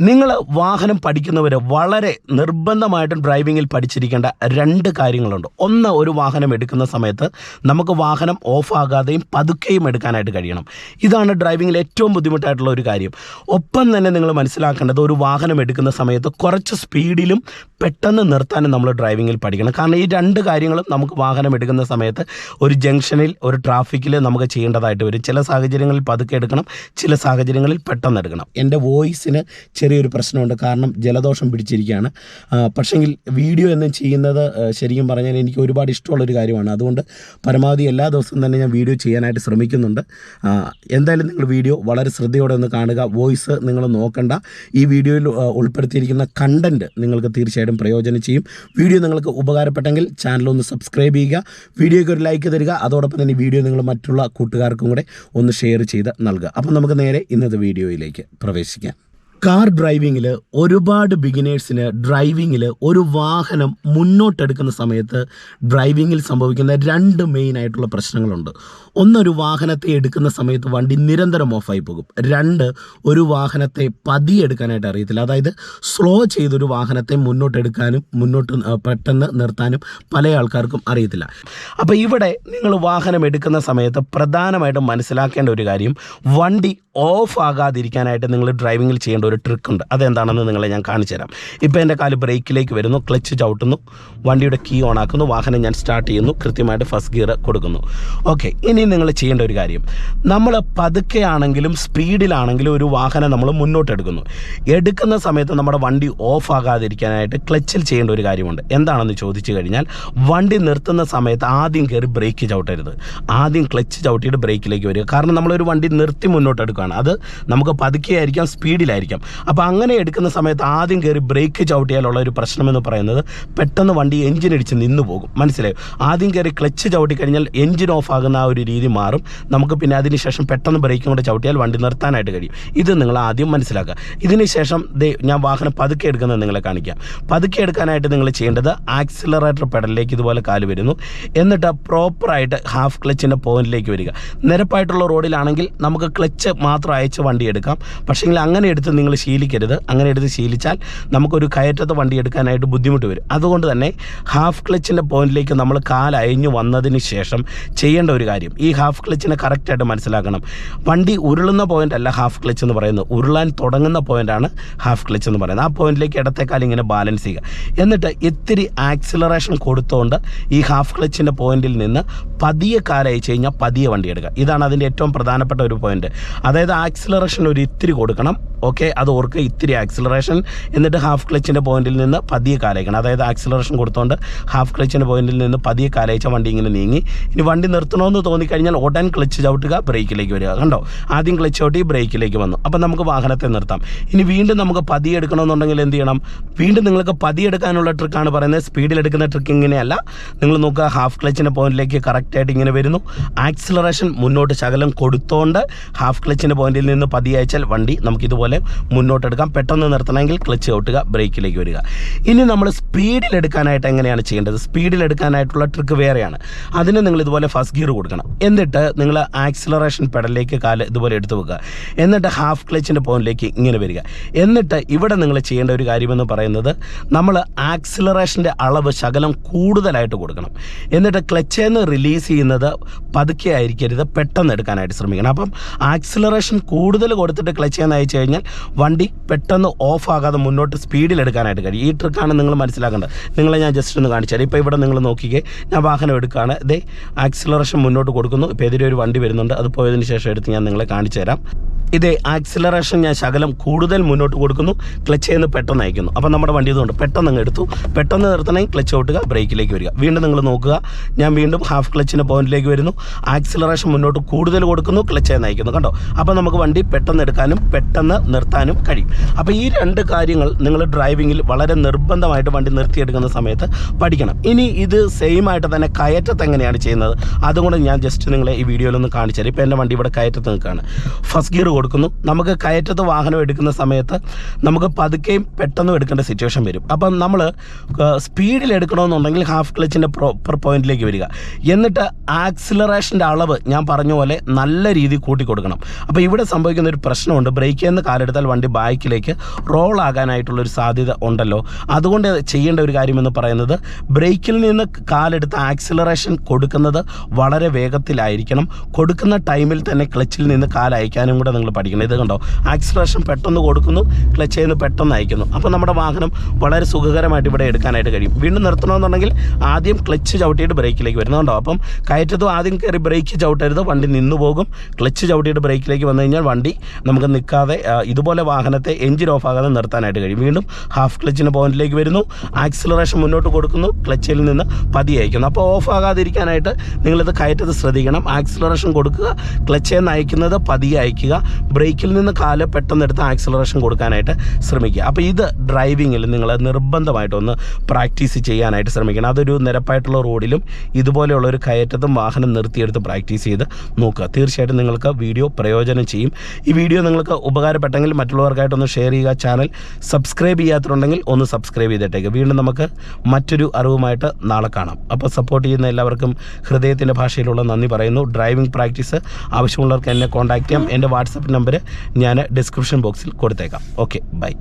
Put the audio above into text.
നിങ്ങൾ വാഹനം പഠിക്കുന്നവർ വളരെ നിർബന്ധമായിട്ടും ഡ്രൈവിങ്ങിൽ പഠിച്ചിരിക്കേണ്ട രണ്ട് കാര്യങ്ങളുണ്ട്. ഒന്ന് ഒരു വാഹനം എടുക്കുന്ന സമയത്ത് നമുക്ക് വാഹനം ഓഫാകാതെയും പതുക്കെയും എടുക്കാനായിട്ട് കഴിയണം. ഇതാണ് ഡ്രൈവിങ്ങിൽ ഏറ്റവും ബുദ്ധിമുട്ടായിട്ടുള്ള ഒരു കാര്യം. ഒപ്പം തന്നെ നിങ്ങൾ മനസ്സിലാക്കേണ്ടത് ഒരു വാഹനം എടുക്കുന്ന സമയത്ത് കുറച്ച് സ്പീഡിലും പെട്ടെന്ന് നിർത്താനും നമ്മൾ ഡ്രൈവിങ്ങിൽ പഠിക്കണം. കാരണം ഈ രണ്ട് കാര്യങ്ങളും നമുക്ക് വാഹനം എടുക്കുന്ന സമയത്ത് ഒരു ജംഗ്ഷനിൽ ഒരു ട്രാഫിക്കിൽ നമുക്ക് ചെയ്യേണ്ടതായിട്ട് വരും. ചില സാഹചര്യങ്ങളിൽ പതുക്കെ എടുക്കണം ചില സാഹചര്യങ്ങളിൽ പെട്ടെന്ന് എടുക്കണം. എന്റെ വോയിസിന് ചെറിയൊരു പ്രശ്നമുണ്ട്. കാരണം ജലദോഷം പിടിച്ചിരിക്കുകയാണ്. പക്ഷേങ്കിൽ വീഡിയോ എന്നും ചെയ്യുന്നത് ശരിക്കും പറഞ്ഞാൽ എനിക്ക് ഒരുപാട് ഇഷ്ടമുള്ളൊരു കാര്യമാണ്. അതുകൊണ്ട് പരമാവധി എല്ലാ ദിവസവും തന്നെ ഞാൻ വീഡിയോ ചെയ്യാനായിട്ട് ശ്രമിക്കുന്നുണ്ട്. എന്തായാലും നിങ്ങൾ വീഡിയോ വളരെ ശ്രദ്ധയോടെ ഒന്ന് കാണുക. വോയിസ് നിങ്ങൾ നോക്കണ്ട. ഈ വീഡിയോയിൽ ഉൾപ്പെടുത്തിയിരിക്കുന്ന കണ്ടന്റ് നിങ്ങൾക്ക് തീർച്ചയായിട്ടും പ്രയോജനം ചെയ്യും. വീഡിയോ നിങ്ങൾക്ക് ഉപകാരപ്പെട്ടെങ്കിൽ ചാനൽ ഒന്ന് സബ്സ്ക്രൈബ് ചെയ്യുക. വീഡിയോയ്ക്ക് ഒരു ലൈക്ക് തരിക. അതോടൊപ്പം തന്നെ വീഡിയോ നിങ്ങൾ മറ്റുള്ള കൂട്ടുകാർക്കും കൂടെ ഒന്ന് ഷെയർ ചെയ്ത് നൽകുക. അപ്പം നമുക്ക് നേരെ ഇന്നത്തെ വീഡിയോയിലേക്ക് പ്രവേശിക്കാം. കാർ ഡ്രൈവിങ്ങിൽ ഒരുപാട് ബിഗിനേഴ്സിന് ഡ്രൈവിങ്ങിൽ ഒരു വാഹനം മുന്നോട്ടെടുക്കുന്ന സമയത്ത് ഡ്രൈവിങ്ങിൽ സംഭവിക്കുന്ന രണ്ട് മെയിൻ ആയിട്ടുള്ള പ്രശ്നങ്ങളുണ്ട്. ഒന്നൊരു വാഹനത്തെ എടുക്കുന്ന സമയത്ത് വണ്ടി നിരന്തരം ഓഫായി പോകും. രണ്ട് ഒരു വാഹനത്തെ പതിയെടുക്കാനായിട്ട് അറിയത്തില്ല. അതായത് സ്ലോ ചെയ്തൊരു വാഹനത്തെ മുന്നോട്ടെടുക്കാനും മുന്നോട്ട് പെട്ടെന്ന് നിർത്താനും പല ആൾക്കാർക്കും അറിയത്തില്ല. അപ്പോൾ ഇവിടെ നിങ്ങൾ വാഹനം എടുക്കുന്ന സമയത്ത് പ്രധാനമായിട്ടും മനസ്സിലാക്കേണ്ട ഒരു കാര്യം വണ്ടി ഓഫ് ആകാതിരിക്കാനായിട്ട് നിങ്ങൾ ഡ്രൈവിങ്ങിൽ ചെയ്യേണ്ട ഒരു ട്രിക്ക് ഉണ്ട്. അതെന്താണെന്ന് നിങ്ങളെ ഞാൻ കാണിച്ചു തരാം. ഇപ്പോൾ എന്റെ കാൽ ബ്രേക്കിലേക്ക് വരുന്നു ക്ലച്ച് ചവിട്ടുന്നു വണ്ടിയുടെ കീ ഓൺ ആക്കുന്നു വാഹനം ഞാൻ സ്റ്റാർട്ട് ചെയ്യുന്നു കൃത്യമായിട്ട് ഫസ്റ്റ് ഗിയർ കൊടുക്കുന്നു. ഓക്കെ ഇനി നിങ്ങൾ ചെയ്യേണ്ട ഒരു കാര്യം. നമ്മൾ പതുക്കെയാണെങ്കിലും സ്പീഡിലാണെങ്കിലും ഒരു വാഹനം നമ്മൾ മുന്നോട്ട് എടുക്കുന്നു. എടുക്കുന്ന സമയത്ത് നമ്മുടെ വണ്ടി ഓഫ് ആകാതിരിക്കാനായിട്ട് ക്ലച്ചിൽ ചെയ്യേണ്ട ഒരു കാര്യമുണ്ട്. എന്താണെന്ന് ചോദിച്ചു കഴിഞ്ഞാൽ വണ്ടി നിർത്തുന്ന സമയത്ത് ആദ്യം കയറി ബ്രേക്ക് ചവിട്ടരുത്. ആദ്യം ക്ലച്ച് ചവിട്ടിയിട്ട് ബ്രേക്കിലേക്ക് വരിക. കാരണം നമ്മളൊരു വണ്ടി നിർത്തി മുന്നോട്ട് എടുക്കുകയാണ്. അത് നമുക്ക് പതുക്കെ ആയിരിക്കാം സ്പീഡിലായിരിക്കാം അപ്പോൾ അങ്ങനെ എടുക്കുന്ന സമയത്ത് ആദ്യം കയറി ബ്രേക്ക് ചവിട്ടിയാലുള്ള ഒരു പ്രശ്നമെന്ന് പറയുന്നത് പെട്ടെന്ന് വണ്ടി എഞ്ചിൻ അടിച്ച് നിന്ന് പോകും. മനസ്സിലായോ? ആദ്യം കയറി ക്ലച്ച് ചവിട്ടി കഴിഞ്ഞാൽ എഞ്ചിൻ ഓഫ് ആകുന്ന ആ ഒരു രീതി മാറും. നമുക്ക് പിന്നെ അതിന് ശേഷം പെട്ടെന്ന് ബ്രേക്കും കൂടെ ചവിട്ടിയാൽ വണ്ടി നിർത്താനായിട്ട് കഴിയും. ഇത് നിങ്ങൾ ആദ്യം മനസ്സിലാക്കുക. ഇതിന് ശേഷം ദേ ഞാൻ വാഹനം പതുക്കെ എടുക്കുന്നത് നിങ്ങളെ കാണിക്കാം. പതുക്കെ എടുക്കാനായിട്ട് നിങ്ങൾ ചെയ്യേണ്ടത് ആക്സിലറേറ്റർ പെഡലിലേക്ക് ഇതുപോലെ കാൽ വരുന്നു. എന്നിട്ട് പ്രോപ്പറായിട്ട് ഹാഫ് ക്ലച്ചിന്റെ പോയിന്റിലേക്ക് വരിക. നിരപ്പായിട്ടുള്ള റോഡിലാണെങ്കിൽ നമുക്ക് ക്ലച്ച് മാത്രം അയച്ച് വണ്ടി എടുക്കാം. പക്ഷേങ്കിൽ അങ്ങനെ എടുത്ത് നിങ്ങൾ ശീലിക്കരുത്. അങ്ങനെ എടുത്ത് ശീലിച്ചാൽ നമുക്കൊരു കയറ്റത്തെ വണ്ടി എടുക്കാനായിട്ട് ബുദ്ധിമുട്ട് വരും. അതുകൊണ്ട് തന്നെ ഹാഫ് ക്ലച്ചിന്റെ പോയിന്റിലേക്ക് നമ്മൾ കാലയഞ്ഞു വന്നതിന് ശേഷം ചെയ്യേണ്ട ഒരു കാര്യം ഈ ഹാഫ് ക്ലച്ചിനെ കറക്റ്റായിട്ട് മനസ്സിലാക്കണം. വണ്ടി ഉരുളുന്ന പോയിന്റ് അല്ല ഹാഫ് ക്ലച്ച് എന്ന് പറയുന്നത്. ഉരുളാൻ തുടങ്ങുന്ന പോയിന്റാണ് ഹാഫ് ക്ലച്ച് എന്ന് പറയുന്നത്. ആ പോയിന്റിലേക്ക് ഇടത്തേക്കാൽ ഇങ്ങനെ ബാലൻസ് ചെയ്യുക. എന്നിട്ട് ഇത്തിരി ആക്സിലറേഷൻ കൊടുത്തുകൊണ്ട് ഈ ഹാഫ് ക്ലച്ചിന്റെ പോയിന്റിൽ നിന്ന് പതിയെ കാലയച്ചു കഴിഞ്ഞാൽ പതിയെ വണ്ടി എടുക്കുക. ഇതാണ് അതിന്റെ ഏറ്റവും പ്രധാനപ്പെട്ട ഒരു പോയിന്റ് അതായത് ആക്സിലറേഷൻ ഒരു ഇത്തിരി കൊടുക്കണം. ഓക്കെ അത് ഓർക്കുക ഇത്തിരി ആക്സിലറേഷൻ എന്നിട്ട് ഹാഫ് ക്ലച്ചിന്റെ പോയിന്റിൽ നിന്ന് പതിയെ കാലയക്കണം. അതായത് ആക്സിലറേഷൻ കൊടുത്തുകൊണ്ട് ഹാഫ് ക്ലച്ചിന്റെ പോയിന്റിൽ നിന്ന് പതിയെ കാലയച്ച വണ്ടി ഇങ്ങനെ നീങ്ങി. ഇനി വണ്ടി നിർത്തണമെന്ന് തോന്നിക്കഴിഞ്ഞാൽ ഉടൻ ക്ലച്ച് ചവിട്ടുക ബ്രേക്കിലേക്ക് വരിക. കണ്ടോ? ആദ്യം ക്ലച്ച് ചവിട്ടി ബ്രേക്കിലേക്ക് വന്നു. അപ്പം നമുക്ക് വാഹനത്തെ നിർത്താം. ഇനി വീണ്ടും നമുക്ക് പതിയെ എടുക്കണമെന്നുണ്ടെങ്കിൽ എന്ത് ചെയ്യണം? വീണ്ടും നിങ്ങൾക്ക് പതിയെ എടുക്കാനുള്ള ട്രിക്കാണ് പറയുന്നത്. സ്പീഡിൽ എടുക്കുന്ന ട്രിക്ക് ഇങ്ങനെയല്ല. നിങ്ങൾ നോക്കുക ഹാഫ് ക്ലച്ചിന്റെ പോയിന്റിലേക്ക് കറക്റ്റായിട്ട് ഇങ്ങനെ വരുന്നു. ആക്സിലറേഷൻ മുന്നോട്ട് ശകലം കൊടുത്തോണ്ട് ഹാഫ് ക്ലച്ചിന്റെ പോയിന്റിൽ നിന്ന് പതി അയച്ചാൽ വണ്ടി നമുക്കിതുപോലെ മുന്നോട്ടെടുക്കാം. പെട്ടെന്ന് നിർത്തണമെങ്കിൽ ക്ലച്ച് ഔട്ടുക ബ്രേക്കിലേക്ക് വരിക. ഇനി നമ്മൾ സ്പീഡിലെടുക്കാനായിട്ട് എങ്ങനെയാണ് ചെയ്യേണ്ടത്? സ്പീഡിലെടുക്കാനായിട്ടുള്ള ട്രിക്ക് വേറെയാണ്. അതിന് നിങ്ങൾ ഇതുപോലെ ഫസ്റ്റ് ഗിയർ കൊടുക്കണം. എന്നിട്ട് നിങ്ങൾ ആക്സിലറേഷൻ പെഡലിലേക്ക് കാൽ ഇതുപോലെ എടുത്തു വെക്കുക. എന്നിട്ട് ഹാഫ് ക്ലച്ചിന്റെ പോയിന്റിലേക്ക് ഇങ്ങനെ വരിക. എന്നിട്ട് ഇവിടെ നിങ്ങൾ ചെയ്യേണ്ട ഒരു കാര്യമെന്ന് പറയുന്നത് നമ്മൾ ആക്സിലറേഷന്റെ അളവ് ശകലം കൂടുതലായിട്ട് കൊടുക്കണം. എന്നിട്ട് ക്ലച്ചിൽ നിന്ന് റിലീസ് ചെയ്യുന്നത് പതുക്കെ ആയിരിക്കരുത്. പെട്ടെന്ന് എടുക്കാനായിട്ട് ശ്രമിക്കണം. അപ്പം ആക്സിലറേഷൻ കൂടുതൽ കൊടുത്തിട്ട് ക്ലച്ച് ചെയ്യാൻ അയച്ചു കഴിഞ്ഞാൽ വണ്ടി പെട്ടെന്ന് ഓഫ് ആകാതെ മുന്നോട്ട് സ്പീഡിൽ എടുക്കാനായിട്ട് കഴിയും. ഈ ട്രിക്കാണ് നിങ്ങൾ മനസ്സിലാക്കേണ്ടത്. നിങ്ങളെ ഞാൻ ജസ്റ്റ് ഒന്ന് കാണിച്ചു തരാം. ഇപ്പോൾ ഇവിടെ നിങ്ങൾ നോക്കിക്കേ ഞാൻ വാഹനം എടുക്കുകയാണ്. ഇതേ ആക്സിലറേഷൻ മുന്നോട്ട് കൊടുക്കുന്നു. ഇപ്പോൾ എതിരെ ഒരു വണ്ടി വരുന്നുണ്ട്. അത് പോയതിന് ശേഷം എടുത്ത് ഞാൻ നിങ്ങളെ കാണിച്ചു തരാം. ഇതേ ആക്സിലറേഷൻ ഞാൻ ശകലം കൂടുതൽ മുന്നോട്ട് കൊടുക്കുന്നു. ക്ലച്ച് ചെയ്യുന്ന പെട്ടെന്ന് അയക്കുന്നു. അപ്പം നമ്മുടെ വണ്ടി ഇതുകൊണ്ട് പെട്ടെന്ന് അങ്ങ് എടുത്തു. പെട്ടെന്ന് നിർത്തണമെങ്കിൽ ക്ലച്ച് ഔട്ടുക ബ്രേക്കിലേക്ക് വരിക. വീണ്ടും നിങ്ങൾ നോക്കുക. ഞാൻ വീണ്ടും ഹാഫ് ക്ലച്ചിന്റെ പോയിന്റിലേക്ക് വരുന്നു. ആക്സിലറേഷൻ മുന്നോട്ട് കൂടുതൽ കൊടുക്കുന്നു ക്ലച്ച് ചെയ്യുന്ന അയക്കുന്നു. കണ്ടോ? അപ്പോൾ നമുക്ക് വണ്ടി പെട്ടെന്ന് എടുക്കാനും പെട്ടെന്ന് നിർത്താനും കഴിയും. അപ്പോൾ ഈ രണ്ട് കാര്യങ്ങൾ നിങ്ങൾ ഡ്രൈവിങ്ങിൽ വളരെ നിർബന്ധമായിട്ട് വണ്ടി നിർത്തിയെടുക്കുന്ന സമയത്ത് പഠിക്കണം. ഇനി ഇത് സെയിം ആയിട്ട് തന്നെ കയറ്റത്ത് എങ്ങനെയാണ് ചെയ്യുന്നത്? അതുകൊണ്ട് ഞാൻ ജസ്റ്റ് നിങ്ങളെ ഈ വീഡിയോയിലൊന്ന് കാണിച്ചു തരാം. ഇപ്പോൾ എന്റെ വണ്ടി ഇവിടെ കയറ്റത്ത് നിൽക്കുകയാണ്. ഫസ്റ്റ് ഗിയർ കൊടുക്കുന്നു. നമുക്ക് കയറ്റത്ത് വാഹനം എടുക്കുന്ന സമയത്ത് നമുക്ക് പതുക്കെയും പെട്ടെന്ന് എടുക്കേണ്ട സിറ്റുവേഷൻ വരും. അപ്പം നമ്മൾ സ്പീഡിൽ എടുക്കണമെന്നുണ്ടെങ്കിൽ ഹാഫ് ക്ലച്ചിന്റെ പ്രോപ്പർ പോയിന്റിലേക്ക് വരിക. എന്നിട്ട് ആക്സിലറേഷന്റെ അളവ് ഞാൻ പറഞ്ഞ പോലെ നല്ല രീതിയിൽ കൂട്ടി കൊടുക്കണം അപ്പോൾ ഇവിടെ സംഭവിക്കുന്ന ഒരു പ്രശ്നമുണ്ട്. ബ്രേക്ക് ചെയ്യുന്ന നിന്ന് കാലെടുത്താൽ വണ്ടി ബാക്കിലേക്ക് റോൾ ആകാനായിട്ടുള്ളൊരു സാധ്യത ഉണ്ടല്ലോ. അതുകൊണ്ട് ചെയ്യേണ്ട ഒരു കാര്യമെന്ന് പറയുന്നത് ബ്രേക്കിൽ നിന്ന് കാലെടുത്ത് ആക്സിലറേഷൻ കൊടുക്കുന്നത് വളരെ വേഗത്തിലായിരിക്കണം. കൊടുക്കുന്ന ടൈമിൽ തന്നെ ക്ലച്ചിൽ നിന്ന് കാൽ അയക്കാനും കൂടെ നിങ്ങൾ പഠിക്കണം. ഇത് കണ്ടോ? ആക്സിലറേഷൻ പെട്ടെന്ന് കൊടുക്കുന്നു ക്ലച്ചിൽ നിന്ന് പെട്ടെന്ന് അയക്കുന്നു. അപ്പോൾ നമ്മുടെ വാഹനം വളരെ സുഖകരമായിട്ട് ഇവിടെ എടുക്കാനായിട്ട് കഴിയും. വീണ്ടും നിർത്തണമെന്നുണ്ടെങ്കിൽ ആദ്യം ക്ലച്ച് ചവിട്ടിയിട്ട് ബ്രേക്കിലേക്ക് വരുന്നുണ്ടോ അപ്പം കയറ്റത്തും ആദ്യം കയറി ബ്രേക്ക് ചവിട്ടരുത് വണ്ടി നിന്നു പോകും ക്ലച്ച് ചവിട്ടിയിട്ട് ബ്രേക്കിലേക്ക് വന്നു കഴിഞ്ഞാൽ വണ്ടി നമുക്ക് നിൽക്കാതെ ഇതുപോലെ വാഹനത്തെ എഞ്ചിൻ ഓഫ് ആകാതെ നിർത്താനായിട്ട് കഴിയും. വീണ്ടും ഹാഫ് ക്ലച്ചിന് പോയിന്റിലേക്ക് വരുന്നു. ആക്സിലറേഷൻ മുന്നോട്ട് കൊടുക്കുന്നു. ക്ലച്ചിൽ നിന്ന് പതി അയക്കുന്നു. അപ്പോൾ ഓഫ് ആകാതിരിക്കാനായിട്ട് നിങ്ങളിത് കയറ്റത് ശ്രദ്ധിക്കണം. ആക്സിലറേഷൻ കൊടുക്കുക. ക്ലച്ചിൽ നിന്ന് അയക്കുന്നത് പതിയെ അയക്കുക. ബ്രേക്കിൽ നിന്ന് കാൽ പെട്ടെന്ന് എടുത്ത് ആക്സിലറേഷൻ കൊടുക്കാനായിട്ട് ശ്രമിക്കുക. അപ്പോൾ ഇത് ഡ്രൈവിങ്ങിൽ നിങ്ങൾ നിർബന്ധമായിട്ടൊന്ന് പ്രാക്ടീസ് ചെയ്യാനായിട്ട് ശ്രമിക്കണം. അതൊരു നിരപ്പായിട്ടുള്ള റോഡിലും ഇതുപോലെയുള്ള ഒരു കയറ്റത്തും വാഹനം നിർത്തിയെടുത്ത് പ്രാക്ടീസ് ചെയ്ത് നോക്കുക. തീർച്ചയായിട്ടും നിങ്ങൾക്ക് വീഡിയോ പ്രയോജനം ചെയ്യും. ഈ വീഡിയോ നിങ്ങൾക്ക് ഉപകാരപ്പെട്ടെങ്കിൽ മറ്റുള്ളവർക്കായിട്ടൊന്ന് ഷെയർ ചെയ്യുക ചാനൽ സബ്സ്ക്രൈബ് ചെയ്യാത്തിട്ടുണ്ടെങ്കിൽ ഒന്ന് സബ്സ്ക്രൈബ് ചെയ്തിട്ടേക്ക്. വീണ്ടും നമുക്ക് മറ്റൊരു അറിവുമായിട്ട് നാളെ കാണാം. അപ്പോൾ സപ്പോർട്ട് ചെയ്യുന്ന എല്ലാവർക്കും ഹൃദയത്തിന്റെ ഭാഷയിലുള്ള നന്ദി പറയുന്നു. ഡ്രൈവിംഗ് പ്രാക്ടീസ് ആവശ്യമുള്ളവർക്ക് എന്നെ കോൺടാക്റ്റ് ചെയ്യാം. എന്റെ വാട്സപ്പ് നമ്പർ ഞാൻ ഡിസ്ക്രിപ്ഷൻ ബോക്സിൽ കൊടുത്തേക്കാം. Okay bye